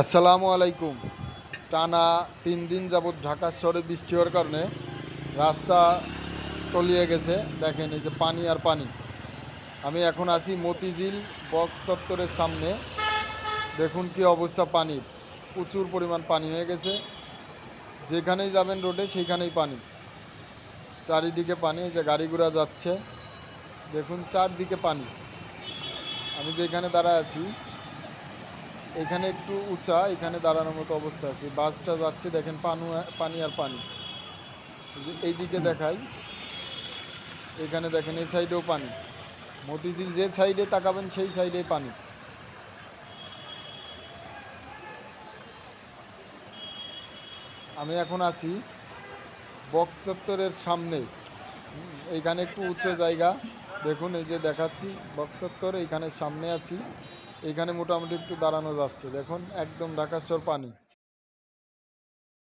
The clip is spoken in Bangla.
আসসালামু আলাইকুম। টানা তিন দিন যাবৎ ঢাকা শহরে বৃষ্টি হওয়ার কারণে রাস্তা তলিয়ে গেছে। দেখেন এই যে পানি আর পানি। আমি এখন আছি মতিঝিল বক্স চত্বরের সামনে। দেখুন কি অবস্থা পানির। প্রচুর পরিমাণ পানি হয়ে গেছে। যেখানেই যাবেন রোডে, সেইখানেই পানি। চারিদিকে পানি যে গাড়ি ঘোড়া যাচ্ছে। দেখুন চারদিকে পানি। আমি যেখানে দাঁড়ায় আছি এখানে একটু উঁচা, এখানে দাঁড়ানোর মতো অবস্থা আছে। বাসটা যাচ্ছে, দেখেন, পানু, পানি আর পানি। এই এইদিকে দেখাই। এখানে দেখেন, এই সাইডেও পানি। মতিঝিল যে সাইডে তাকাবেন, সেই সাইডে পানি। আমি এখন আছি বক চত্বরের সামনে। এইখানে একটু উঁচু জায়গা। দেখুন, এই যে দেখাচ্ছি বক চত্বর, এইখানে সামনে আছি। এখানে মোটামুটি একটু দাঁড়ানো যাচ্ছে। দেখুন একদম ঢাকা শহর পানি।